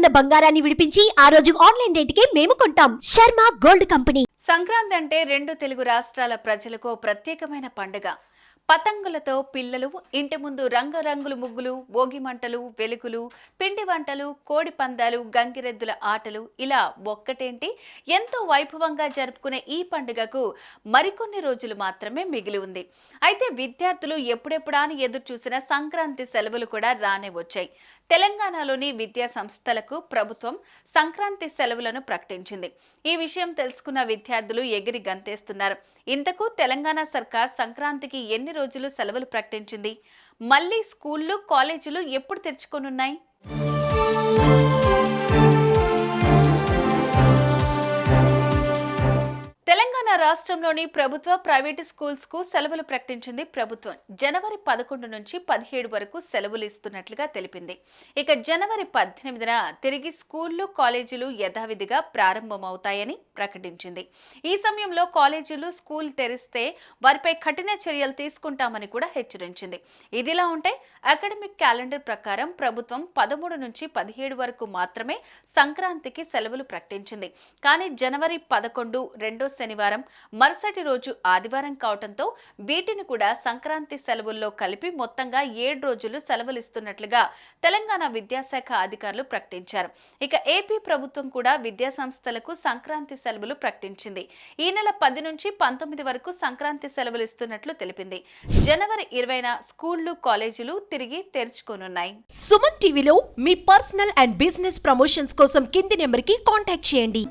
ఉన్న బంగారాన్ని విడిపించి ఆ రోజు ఆన్లైన్ రేటుకే మేము కొంటాం. Sharma gold company. సంక్రాంతి అంటే రెండు తెలుగు రాష్ట్రాల ప్రజలకు ప్రత్యేకమైన పండుగ. పతంగులతో పిల్లలు ఇంటి ముందు రంగురంగులు ముగ్గులు భోగి మంటలు వెలుగులు పిండి వంటలు కోడి పందాలు గంగిరెద్దుల ఆటలు ఇలా ఒక్కటేంటి? ఎంతో వైభవంగా జరుపుకునే ఈ పండుగకు మరికొన్ని రోజులు మాత్రమే మిగిలి ఉంది. అయితే విద్యార్థులు ఎప్పుడెప్పుడా ఎదురు చూసిన సంక్రాంతి సెలవులు కూడా రానే వచ్చాయి. తెలంగాణలోని విద్యా సంస్థలకు ప్రభుత్వం సంక్రాంతి సెలవులను ప్రకటించింది. ఈ విషయం తెలుసుకున్న విద్యార్థులు ఎగిరి గంతేస్తున్నారు. ఇంతకు తెలంగాణ సర్కార్ సంక్రాంతికి ఎన్ని రోజులు సెలవులు ప్రకటించింది? మళ్ళీ స్కూళ్ళు కాలేజీలు ఎప్పుడు తెరుచుకోనున్నాయి? రాష్ట్రంలోని ప్రభుత్వ ప్రైవేటు స్కూల్స్కు సెలవులు ప్రకటించింది ప్రభుత్వం. జనవరి పదకొండు నుంచి పదిహేడు వరకు సెలవులు ఇస్తున్నట్లుగా తెలిపింది. ఇక జనవరి పద్దెనిమిదిన తిరిగి స్కూళ్ళు కాలేజీలు యథావిధిగా ప్రారంభమవుతాయని ప్రకటించింది. ఈ సమయంలో కాలేజీలు స్కూల్ తెరిస్తే వారిపై కఠిన చర్యలు తీసుకుంటామని కూడా హెచ్చరించింది. ఇదిలా ఉంటే అకాడమిక్ క్యాలెండర్ ప్రకారం ప్రభుత్వం పదమూడు నుంచి పదిహేడు వరకు మాత్రమే సంక్రాంతికి సెలవులు ప్రకటించింది. కానీ జనవరి పదకొండు రెండో శనివారం మరుసటి రోజు ఆదివారం కావడంతో వీటిని కూడా సంక్రాంతి సెలవుల్లో కలిపి మొత్తంగా ఏడు రోజులు సెలవులు ఇస్తున్నట్లుగా తెలంగాణ విద్యాశాఖ అధికారులు ప్రకటించారు. ఇక ఏపీ ప్రభుత్వం కూడా విద్యా సంస్థలకు సంక్రాంతి సెలవులు ప్రకటించింది. ఈ నెల పది నుంచి పంతొమ్మిది వరకు సంక్రాంతి సెలవులు ఇస్తున్నట్లు తెలిపింది. జనవరి ఇరవైన స్కూళ్ళు కాలేజీలు తిరిగి తెరుచుకోనున్నాయి. సుమన్ టీవీలో మీ పర్సనల్ అండ్ బిజినెస్ ప్రమోషన్స్ కోసం కింది నెంబర్కి కాంటాక్ట్ చేయండి.